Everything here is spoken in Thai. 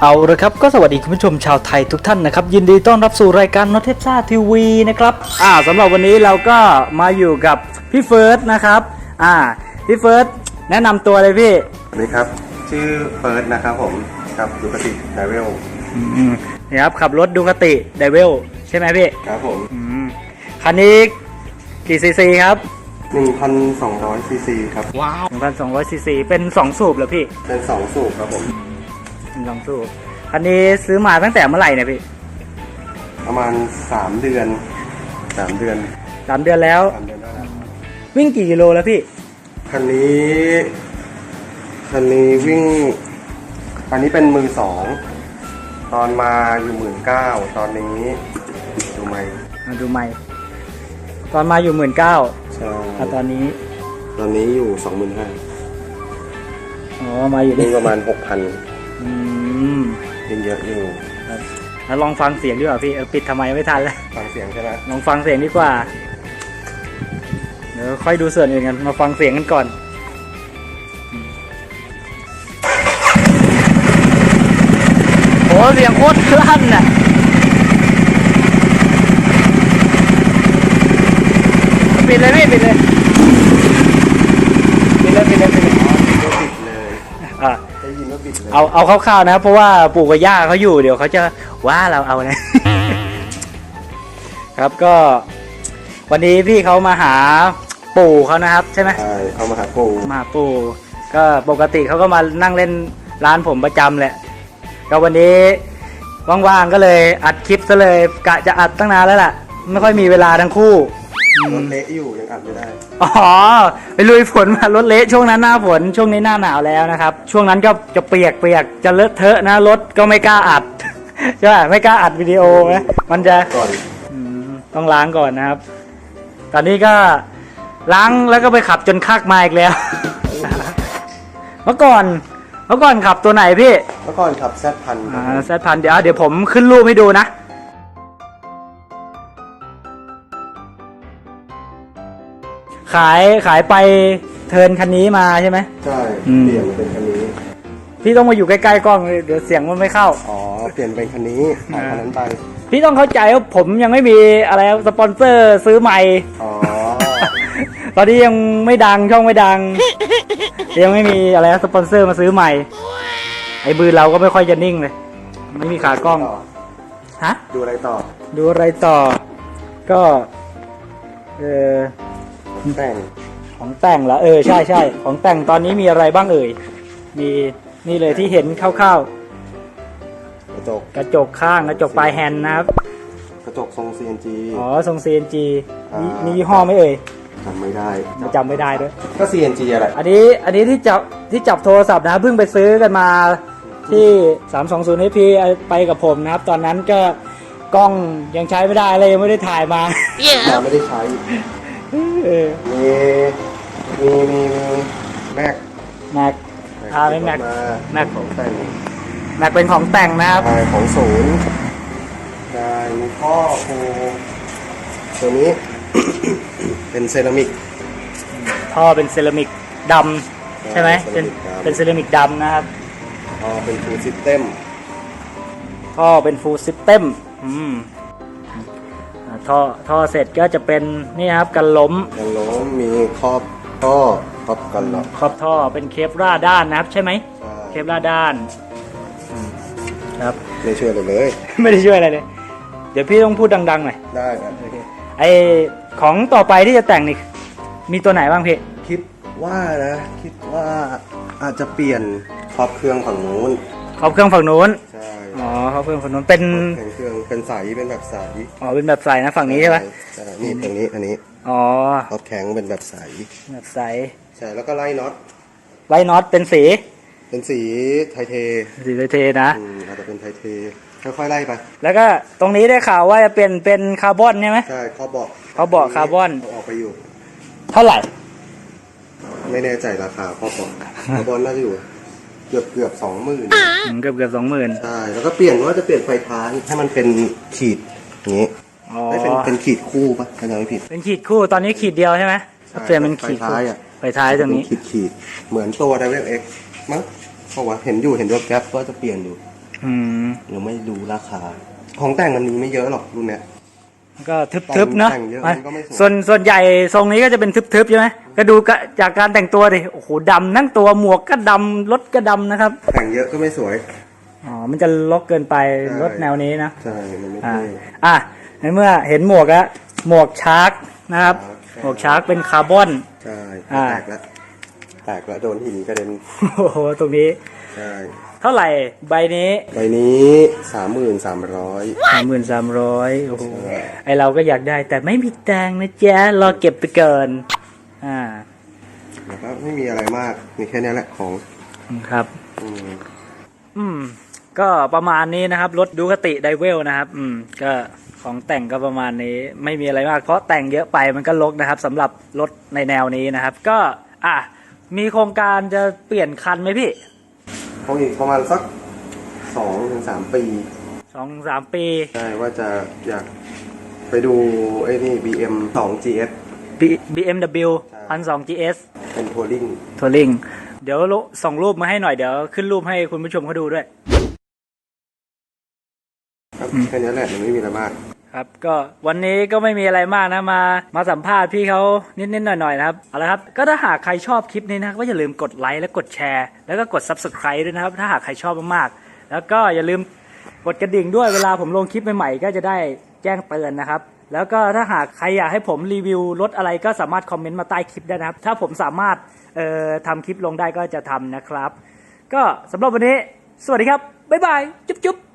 เอาละครับก็สวัสดีคุณผู้ชมชาวไทยทุกท่านนะครับยินดีต้อนรับสู่รายการนอตเทปซ่าทีวีนะครับอ่าสำหรับวันนี้เราก็มาอยู่กับพี่เฟิร์สนะครับอ่าพี่เฟิร์สแนะนำตัวเลยพี่สวัสดีครับ ชื่อเฟิร์สนะครับผมกับดูกติไดเวลอืมนี่ครับขับรถดูคติไดเวลใช่ไหมพี่ครับผมอืมคันนี้กี่ซีซีครับ1,200ซีซีครับ ว้าว1,200ซีซีเป็น 2 สูบเหรอพี่เป็น 2 สูบครับผม เป็นสองสูบคันนี้ซื้อมาตั้งแต่เมื่อไหร่เนี่ยพี่ประมาณ3เดือน3เดือนสามเดือนแล้ว3เดือนได้แล้ววิ่งกี่กิโลแล้วพี่ คันนี้คันนี้วิ่งคันนี้เป็นมือสอง ตอนมาอยู่หมื่นเก้าตอนนี้ดูไหมมาดูใหม่ ตอนมาอยู่หมื่นเก้าใช่ตอนนี้ตอนนี้อยู่สองหมื่นห้าอ๋อมาอยู่วิ่นี่งประมาณหกพัน อืมวิ่งเยอะอยู่ครับแล้วลองฟังเสียงดีกว่าพี่เออปิดทำไมไม่ทันแล้ว ฟังเสียงใช่ไหมลองฟังเสียงดีกว่า เดี๋ยวค่อยดูส่วนอื่นกันมาฟังเสียงกันก่อน โหเสียงโคตรลั่นน่ะปิดเลยพี่ปิดเลยปิดเลยปิดเลยปิดเลยก็บิดเลยอะ ได้ยินว่าบิดเลยเอาเอาคร่าวๆนะครับเพราะว่าปู่กับย่าเขาอยู่เดี๋ยวเขาจะว่าเราเอานะ ครับก็ วันนี้พี่เขามาหาปู่เขานะครับใช่ไหมใช่เอามาหาปูมาหาปู่ก็ปกติเขาก็มานั่งเล่นร้านผมประจำแหละ ก็วันนี้ว่างๆก็เลยอัดคลิปซะเลยกะจะอัดตั้งนานแล้วล่ะ ไม่ค่อยมีเวลาทั้งคู่ รถเละอยู่ยังอัดไม่ได้อ๋อไปลุยฝนมารถเละช่วงนั้นหน้าฝนช่วงนี้หน้าหนาวแล้วนะครับ ช่วงนั้นก็จะเปียกเปียกจะเลอะเทอะนะรถก็ไม่กล้าอัดใช่ไหมไม่กล้าอัดวิดีโอนะมันจะก่อนอืมต้องล้างก่อนนะครับ ตอนนี้ก็ล้างแล้วก็ไปขับจนคากมาอีกแล้ว เมื่อก่อนเมื่อก่อนขับตัวไหนพี่เมื่อก่อนขับแซดพันอ่าแซดพันเดี๋ยวเดี๋ยวผมขึ้นรูปให้ดูนะ ขายขายไปเทิร์นคันนี้มาใช่ไหม ใช่อืม เปลี่ยนมาเป็นคันนี้ พี่ต้องมาอยู่ใกล้ๆกล้องเลยเดี๋ยวเสียงมันไม่เข้า อ๋อ เปลี่ยนเป็นคันนี้ขายคันนั้นไป พี่ต้องเข้าใจว่าผมยังไม่มีอะไรสปอนเซอร์ซื้อใหม่ อ๋อ ตอนนี้ยังไม่ดังช่องไม่ดัง ยังไม่มีอะไรสปอนเซอร์มาซื้อใหม่ ไอ้บือเราก็ไม่ค่อยจะนิ่งเลย ไม่มีขากล้องต่อฮะ ดูอะไรต่อ ดูอะไรต่อ ก็ เออ แต่งของแต่งเหรอเออใช่ใช่ของแต่งตอนนี้มีอะไรบ้างเอ่ยมีนี่เลยที่เห็นคร่าวกระจกๆ กระจกข้างกระจกปลายแฮนด์นะครับกระจกทรง CNG อ๋อทรง CNG อ่ามีมีมียี่ห้อไหมเอ่ยจำไม่ได้จำไม่ได้ด้วย ก็ CNG อะไรอันนี้อันนี้ที่จับที่จับโทรศัพท์นะเพิ่งไปซื้อกันมาที่ 320 HP ไปกับผมนะครับ ตอนนั้นก็กล้องยังใช้ไม่ได้เลยยังไม่ได้ถ่ายมาเราไม่ได้ใช้ เออมีมีมีมีแม็กแม็กอ่าเป็นแม็กมาแม็กของแต่งแม็กเป็นของแต่งนะครับได้ของศูนย์ได้มีข้อฟูตัวนี้ เป็นเซรามิกท่อเป็นเซรามิกดำใช่ไหมเซเป็นรามิกดำเป็นเซรามิกดำนะครับอ๋อเป็นฟูลซิสเต็มท่อเป็นฟูลซิสเต็มอืมอ่า ท่อท่อเสร็จก็จะเป็นนี่นะครับกันล้มยังล้มมีครอบท่อครอบกันหรอกขอบท่อเป็นเคปราด้านนะครับใช่ไหมเคใช่ปราด้านอืมครับไม่ช่วยเลยเลย ไม่ได้ช่วยอะไรเลย เดี๋ยวพี่ต้องพูดดังๆหน่อยได้ครับไอของต่อไปที่จะแต่งนี่มีตัวไหนบ้างพี่คิดว่านะคิดว่าอาจจะเปลี่ยนครอบเครื่องฝั่งนู้นขอบเครื่องฝั่งนู้น ใช่อ๋อขอบเครื่องฝั่งนู้นเป็นครอบเครื่องเป็นใสเป็นแบบใสอ๋อเป็นแบบใส่นะฝั่งนี้ใช่ไหมใช่นี่ตรงนี้อันนี้อ๋อครอบแข็งเป็นแบบใสแบบใสใช่แล้วก็ไล่น็อตไว้น็อตเป็นสี เป็นสีไทเท สีเทๆนะอืมอาจจะเป็นไทเทค่อยๆไล่ไป แล้วก็ตรงนี้ได้ข่าวว่าจะเป็นเป็นคาร์บอนใช่ไหมใช่ข้อเบอกเขาบอกคาร์บอนเอาออกไปอยู่ เท่าไหร่ ไม่แน่ใจราคาข้อเบอกคาร์บอนน่าจะอยู่ เกือบเกือบสองหมื่นเกือบเกือบสองหมื่นใช่แล้วก็เปลี่ยนว่าจะเปลี่ยนไฟท้ายให้มันเป็นขีดอย่างนี้อ๋อให้เป็นเป็นขีดคู่ปะถ้าจำไม่ผิด เป็นขีดคู่ตอนนี้ขีดเดียวใช่ไหมใช่เปลี่ยนเป็นขีดไฟท้ายอะไฟท้ายตรงนี้เป็นขีดขีดเหมือนตัว d ด v ว X มั้งเพราะว่าเห็นอยู่เห็นด้วยแก๊ปว่าจะเปลี่ยนอยู่ออืม ยังไม่ดูราคา ของแต่งมันมีไม่เยอะหรอกรุ่นเนี้ย ก็ทึบๆเนาะแต่งเยอะมันก็ไม่สวย ส่วนส่วนใหญ่ทรงนี้ก็จะเป็นทึบๆใช่ไหมก็ดูกะจากการแต่งตัวดิโอ้โหดำทั้งตัวหมวกก็ดำรถก็ดำนะครับแต่งเยอะก็ไม่สวย อ๋อมันจะลกเกินไปใช่ รถแนวนี้นะใช่ มันไม่อ่าเท่ อะในเมื่อเห็นหมวกแล้วหมวกชาร์กนะครับชาร์กหมวกชาร์กเป็นคาร์บอน ใช่อ่า แตกแล้วแตกแล้วโดนหินกระเด็นโอ้โหตรงนี้ ใช่ เท่าไหร่ใบนี้ใบนี้สามหมื่นสามร้อยสามหมื่นสามร้อยโอ้โหใช่ไอเราก็อยากได้แต่ไม่มีแตงค์นะจ๊ะรอเก็บไปเกินอ่าแล้วก็ไม่มีอะไรมากมีแค่เนี้ยแหละของครับ อืมอืม ก็ประมาณนี้นะครับรถดูคติไดเวลนะครับ อืม ก็ของแต่งก็ประมาณนี้ ไม่มีอะไรมาก เพราะแต่งเยอะไปมันก็ลกนะครับสำหรับรถในแนวนี้นะครับ ก็ อะมีโครงการจะเปลี่ยนคันไหมพี่ คงอีกประมาณสักสองถึงสามปีสองสามปี ใช่ว่าจะอยากไปดูไอ้นี่ BM 2 GS B- BMW ใช่พันสอง GS เป็นทัวริงทัวริงเดี๋ยวลส่งรูปมาให้หน่อยเดี๋ยวขึ้นรูปให้คุณผู้ชมเขาดูด้วย ครับแค่นี้แหละมันไม่มีอะไรมาก ครับก็วันนี้ก็ไม่มีอะไรมากนะมา มาสัมภาษณ์พี่เขานิดๆหน่อยๆนะครับเอาละครับก็ถ้าหากใครชอบคลิปนี้นะก็อย่าลืมกดไลค์และกดแชร์ แล้วก็กด subscribe ด้วยนะครับ ถ้าหากใครชอบมากๆแล้วก็อย่าลืมกดกระดิ่งด้วยเวลาผมลงคลิปใหม่ๆก็จะได้แจ้งเตือนนะครับ แล้วก็ถ้าหากใครอยากให้ผมรีวิวรถอะไรก็สามารถคอมเมนต์มาใต้คลิปได้นะครับ ถ้าผมสามารถเอ่อทำคลิปลงได้ก็จะทำนะครับ ก็สำหรับวันนี้ สวัสดีครับบ๊ายบายจุ๊บๆ